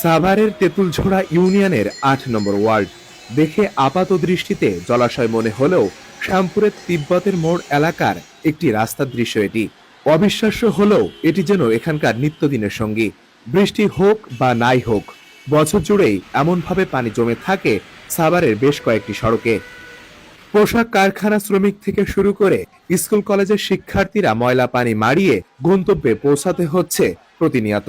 সাভারের তেঁতুলঝোড়া ইউনিয়নের আট নম্বর ওয়ার্ড। দেখে আপাত দৃষ্টিতে জলাশয় মনে হলেও শ্যামপুরের তিব্বতের মোড় এলাকার একটি রাস্তার দৃশ্য এটি। অবিশ্বাস্য হলেও এটি যেন এখানকার নিত্যদিনের সঙ্গী। বৃষ্টি হোক বা নাই হোক, বছর জুড়েই এমনভাবে পানি জমে থাকে সাভারের বেশ কয়েকটি সড়কে। পোশাক কারখানা শ্রমিক থেকে শুরু করে স্কুল কলেজের শিক্ষার্থীরা ময়লা পানি মারিয়ে গন্তব্যে পৌঁছাতে হচ্ছে প্রতিনিয়ত।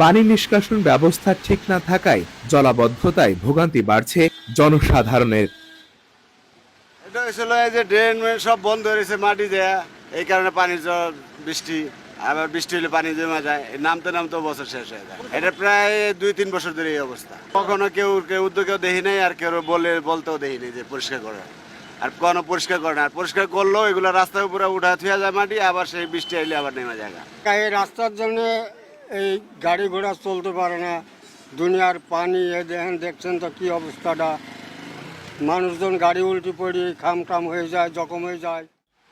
পানি নিষ্কাশন ব্যবস্থা ঠিক না থাকায় জলাবদ্ধতায় ভোগান্তি বাড়ছে জনসাধারণের। এটা হয়েছিল যে ড্রেন সব বন্ধ হয়েছে মাটি দেয়া এই কারণে পানির জল বৃষ্টি আবার বৃষ্টি হলে পানি জমা যায়। নামতে নামতে বছর শেষ হয়ে যায়। এটা প্রায় দুই তিন বছর ধরে এই অবস্থা। কখনো কেউ কেউ উদ্যোগেও দেখি নাই আর কেউ বলে বলতেও দেখি নাই যে পরিষ্কার করে। আর কোনো পরিষ্কার করে না। আর পরিষ্কার করলেও এগুলো রাস্তার উপরে উঠা থুয়া যায় মাটি আবার সেই বৃষ্টি আইলে আবার নেমে যায় এই রাস্তার জন্য এই গাড়ি ঘোড়া চলতে পারে না দুনিয়ার পানি এ দেখেন দেখছেন তো কি অবস্থাটা। মানুষজন গাড়ি উল্টি পড়ি খাম খাম হয়ে যায় জখম হয়ে যায়।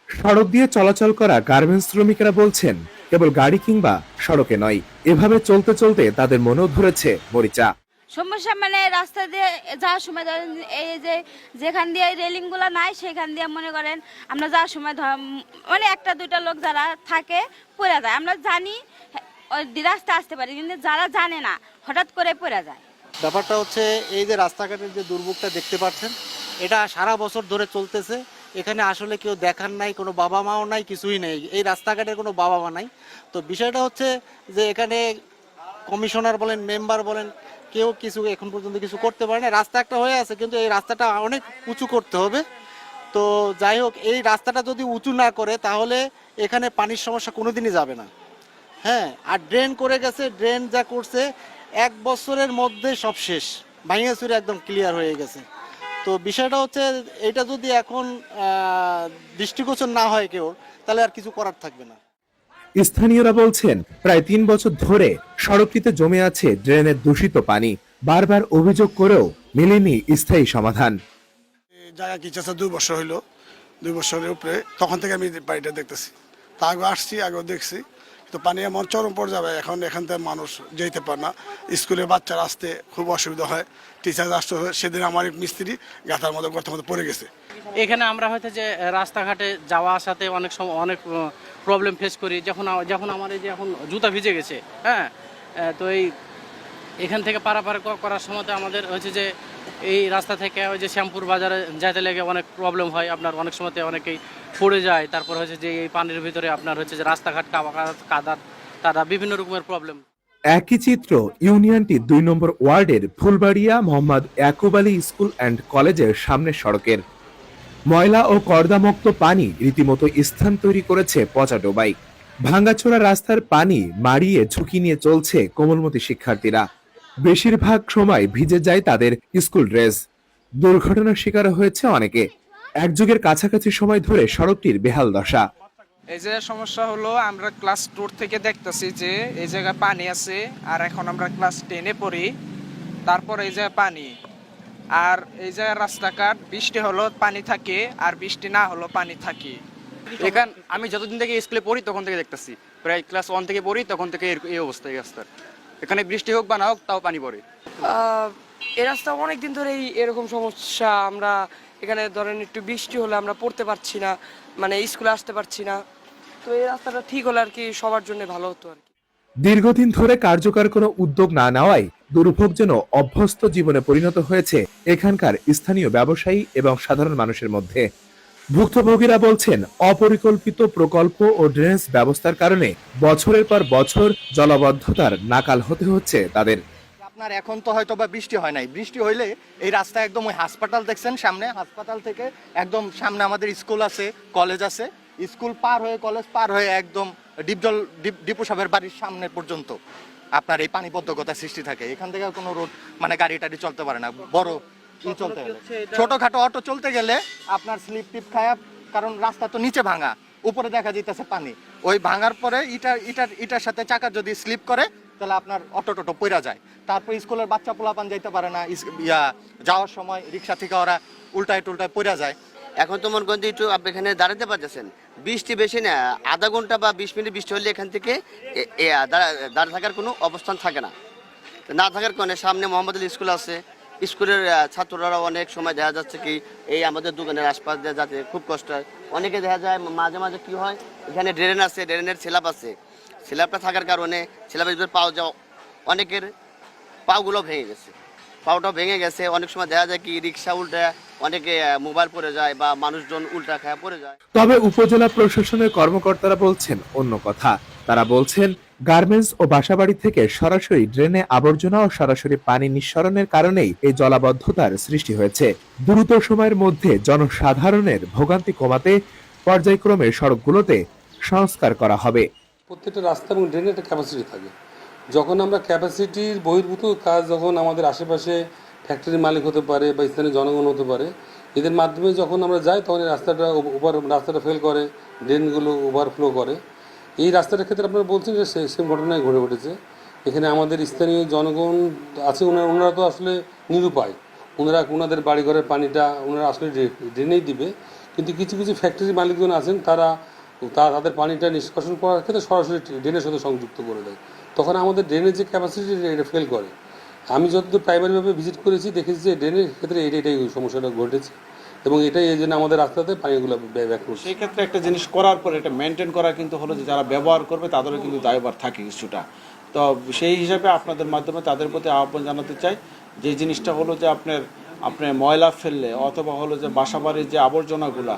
সড়ক দিয়ে চলাচল করা গার্মেন্টস শ্রমিকেরা বলছেন কেবল গাড়ি কিংবা সড়কে নয় এভাবে চলতে চলতে তাদের মনেও ধরেছে মরিচা। সমস্যা মানে রাস্তা দিয়ে যাওয়ার সময় ধরেন এই যে যেখান দিয়ে রেলিংগুলা নাই সেখান দিয়ে মনে করেন আমরা যাওয়ার সময় ধর- মানে একটা দুইটা লোক যারা থাকে পড়ে যায়। আমরা জানি হ্যাঁ, ওই রাস্তা আসতে পারে, কিন্তু যারা জানে না, হঠাৎ করে পড়ে যায়। ব্যাপারটা হচ্ছে, এই যে রাস্তাঘাটের যে দুর্ভোগটা দেখতে পাচ্ছেন, এটা সারা বছর ধরে চলতেছে। এখানে আসলে কেউ দেখার নাই, কোনো বাবা মাও নাই, কিছুই নেই। এই রাস্তাঘাটের কোনো বাবা মা নাই। তো বিষয়টা হচ্ছে যে, এখানে কমিশনার বলেন, মেম্বার বলেন, কেউ কিছু এখন পর্যন্ত কিছু করতে পারে না। রাস্তা একটা হয়ে আছে, কিন্তু এই রাস্তাটা অনেক উঁচু করতে হবে। তো যাই হোক, এই রাস্তাটা যদি উঁচু না করে, তাহলে এখানে পানির সমস্যা কোনোদিনই যাবে না। হ্যাঁ আর ড্রেন করে গেছে ড্রেন যা করছে এক বছরের মধ্যে সব শেষ। ভাঙিয়া চুরে একদম ক্লিয়ার হয়ে গেছে। তো বিষয়টা হচ্ছে এটা যদি এখন দৃষ্টিগোচর না হয় কেউ তাহলে আর কিছু করার থাকবে না। স্থানীয়রা বলছেন প্রায় তিন বছর ধরে সড়কটিতে জমে আছে ড্রেনের দূষিত পানি। বারবার অভিযোগ করেও মেলেনি স্থায়ী সমাধান। জায়গা কিছু আছে দুই বছর হইল। দুই বছরের উপরে তখন থেকে আমি বাড়িটা দেখতেছি। তা আগে আসছি আগেও দেখছি। তো পানি এমন চরম পর যাবে। এখন এখান থেকে মানুষ যেতে পারে না। স্কুলের বাচ্চারা আসতে খুব অসুবিধা হয়। টিচার আসতে হয়। সেদিন আমার মিস্ত্রি গাথার মধ্যে গর্তের মতো পড়ে গেছে। এখানে আমরা হয়তো যে রাস্তাঘাটে যাওয়া আসাতে অনেক সময় অনেক প্রবলেম ফেস করি। যখন যখন আমার এই যে এখন জুতা ভিজে গেছে হ্যাঁ? তো এই এখান থেকে পারাপার করার সময় আমাদের হচ্ছে যে, এই রাস্তা থেকে ওই যে শ্যামপুর বাজারে যেতে লেগে অনেক প্রবলেম হয়। আপনার অনেক সময়তে অনেকেই পড়ে যায়, তারপর হচ্ছে যে এই পানির ভিতরে আপনার হচ্ছে যে রাস্তাঘাট কাদা কাদা বিভিন্ন রকমের প্রবলেম একই চিত্র, ইউনিয়নটি দুই নম্বর ওয়ার্ডের ফুলবাড়িয়া মোহাম্মদ আলী স্কুল অ্যান্ড কলেজের সামনে সড়কের। ময়লা ও কর্দামুক্ত পানি রীতিমতো স্থান তৈরি করেছে পচা ডোবাই ভাঙ্গাচোরা রাস্তার পানি মারিয়ে ঝুঁকি নিয়ে চলছে কোমলমতি শিক্ষার্থীরা। বেশিরভাগ সময় ভিজে যায় তাদের স্কুল ড্রেস। দুর্ঘটনার শিকার হয়েছে অনেকে। এক যুগের কাছাকাছি সময় ধরে সড়কটির বেহাল দশা। এই যে সমস্যা হলো আমরা ক্লাস টুর থেকে দেখতেছি যে এই জায়গায় পানি আছে আর এখন আমরা ক্লাস টেনে পড়ি তারপর এই জায়গায় পানি। আর এই জায়গায় রাস্তাঘাট বৃষ্টি হলো পানি থাকে আর বৃষ্টি না হলো পানি থাকে। এখান আমি যতদিন থেকে স্কুলে পড়ি তখন থেকে দেখতেছি। প্রায় ক্লাস ওয়ান থেকে পড়ি তখন থেকে এই অবস্থা এই রাস্তার এখানে বৃষ্টি হোক বা না হোক তাও পানি পড়ে। আহ, এই রাস্তা অনেক দিন ধরেই এরকম সমস্যা আমরা এখানে ধরেন একটু বৃষ্টি হলে আমরা পড়তে পারছি না মানে স্কুলে আসতে পারছি না। তো এই রাস্তাটা ঠিক হলে আর কি সবার জন্য ভালো হতো আর কি। দীর্ঘদিন ধরে কার্যকর কোনো উদ্যোগ না নেওয়ায় দুর্ভোগ যেন অভ্যস্ত জীবনে পরিণত হয়েছে এখানকার স্থানীয় ব্যবসায়ী এবং সাধারণ মানুষের মধ্যে। ভুক্তভোগীরা বলছেন, অপরিকল্পিত প্রকল্প ও ড্রেনেজ ব্যবস্থার কারণে বছরের পর বছর জলাবদ্ধতার নাকাল হতে হচ্ছে তাদের। আপনার এখন তো হয়তো বা বৃষ্টি হয় নাই। বৃষ্টি হইলে এই রাস্তা একদম ওই হাসপাতাল দেখছেন সামনে। হাসপাতাল থেকে একদম সামনে আমাদের স্কুল আছে কলেজ আছে। স্কুল পার হয়ে কলেজ পার হয়ে একদম ডিপজল ডিপ- ডিপু সাহেবের বাড়ির সামনে পর্যন্ত আপনার এই পানিবদ্ধকতা সৃষ্টি থাকে। এখান থেকে কোনো রোড মানে গাড়ি টাড়ি চলতে পারে না। বড় ই চলতে গেলে ছোটখাটো অটো চলতে গেলে আপনার স্লিপ টিপ খায়া কারণ রাস্তা তো নিচে ভাঙা উপরে দেখা যাইতেছে পানি। ওই ভাঙার পরে ইটা ইটার ইটার সাথে চাকা যদি স্লিপ করে তাহলে আপনার অটো টোটো পইরা যায়। তারপর স্কুলের বাচ্চা পোলাপান যাইতে পারে না ইয়া, যাওয়ার সময় রিক্সা থেকে ওরা উল্টায় টুলটায় পইরা যায়। এখন তো মনে করেন একটু আপনি এখানে দাঁড়াতে পারতেছেন। বৃষ্টি বেশি না, আধা ঘণ্টা বা বিশ মিনিট বৃষ্টি হলে এখান থেকে দাঁড়িয়ে থাকার কোনো অবস্থান থাকে না। না থাকার কারণে সামনে মোহাম্মদ আলী স্কুল আছে। স্কুলের ছাত্ররা অনেক সময় দেখা যাচ্ছে কি, এই আমাদের দোকানের আশপাশ দিয়ে যাতে খুব কষ্ট হয়। অনেকে দেখা যায় মাঝে মাঝে কি হয়, এখানে ড্রেন আছে, ড্রেনের সেলাপ আছে। ছেলাপটা থাকার কারণে ছেলাপের ভিতরে পাও যাওয়া অনেকের পাগুলো ভেঙে গেছে। পাওটা ভেঙে গেছে, অনেক সময় দেখা যায় কি রিক্সা উল্টে অনেকে মোবাইল পড়ে যায় বা মানুষজন উল্টা খায় পড়ে যায়। তবে উপজেলা প্রশাসনের কর্মকর্তারা বলছেন অন্য কথা। তারা বলছেন, গার্মেন্টস ও বাসাবাড়ি থেকে সরাসরি ড্রেনে আবর্জনা ও সরাসরি পানি নিঃসরণের কারণেই এই জলাবদ্ধতার সৃষ্টি হয়েছে। দ্রুত সময়ের মধ্যে জনসাধারণের ভোগান্তি কমাতে পর্যায়ক্রমে সড়কগুলোতে সংস্কার করা হবে। প্রত্যেকটা রাস্তা এবং ড্রেনের একটা ক্যাপাসিটি থাকে। যখন আমরা ক্যাপাসিটির বহির্ভূত কাজ যখন আমাদের আশেপাশে ফ্যাক্টরির মালিক হতে পারে বা স্থানীয় জনগণ হতে পারে, এদের মাধ্যমে যখন আমরা যাই তখন এই রাস্তাটা ওভার রাস্তাটা ফেল করে ড্রেনগুলো ওভারফ্লো করে। এই রাস্তাটার ক্ষেত্রে আপনারা বলছেন যে সেম ঘটনায় ঘটে ঘটেছে। এখানে আমাদের স্থানীয় জনগণ আছে, ওনারা ওনারা তো আসলে নিরুপায়। ওনারা, ওনাদের বাড়িঘরের পানিটা ওনারা আসলে ড্রে- ড্রেনেই দিবে। কিন্তু কিছু কিছু ফ্যাক্টরি মালিকজন আছেন, তারা তা তাদের পানিটা নিষ্কাশন করার ক্ষেত্রে সরাসরি ড্রেনের সাথে সংযুক্ত করে দেয়। তখন আমাদের ড্রেনের যে ক্যাপাসিটি এটা ফেল করে। আমি যতদূর প্রাইমারিভাবে ভিজিট করেছি, দেখেছি যে ড্রেনের ক্ষেত্রে এটা, এটাই সমস্যাটা ঘটেছে এবং এটাই এই জন্য আমাদের রাস্তাতে পানিগুলো ব্যাক করছে। সেই ক্ষেত্রে একটা জিনিস করার পর, এটা মেনটেন করা কিন্তু হলো যে যারা ব্যবহার করবে, তাদেরও কিন্তু দায়ভার থাকে কিছুটা। তো সেই হিসাবে আপনাদের মাধ্যমে তাদের প্রতি আহ্বান জানাতে চাই, যে জিনিসটা হলো যে আপনার আপনার ময়লা ফেললে অথবা হলো যে বাসাবাড়ির যে আবর্জনাগুলা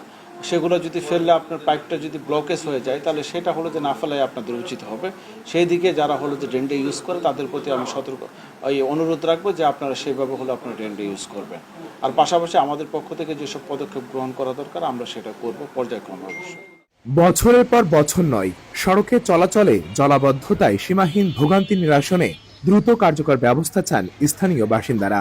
সেগুলো যদি ফেললে আপনার পাইপটা যদি ব্লকেজ হয়ে যায়, তাহলে সেটা হলো যে না ফেলাই আপনাদের উচিত হবে। সেই দিকে যারা হলো যে ডেন্ডে ইউজ করে, তাদের প্রতি আমি সতর্ক, এই অনুরোধ রাখব যে আপনারা সেইভাবে হলো আপনারা ডেন্ডে ইউজ করবেন। আর পাশাপাশি আমাদের পক্ষ থেকে যেসব পদক্ষেপ গ্রহণ করা দরকার, আমরা সেটা করব পর্যায়ক্রমে অবশ্যই। বছরের পর বছর নয়, সড়কে চলাচলে জলাবদ্ধতায় সীমাহীন ভোগান্তি নিরাসনে দ্রুত কার্যকর ব্যবস্থা চান স্থানীয় বাসিন্দারা।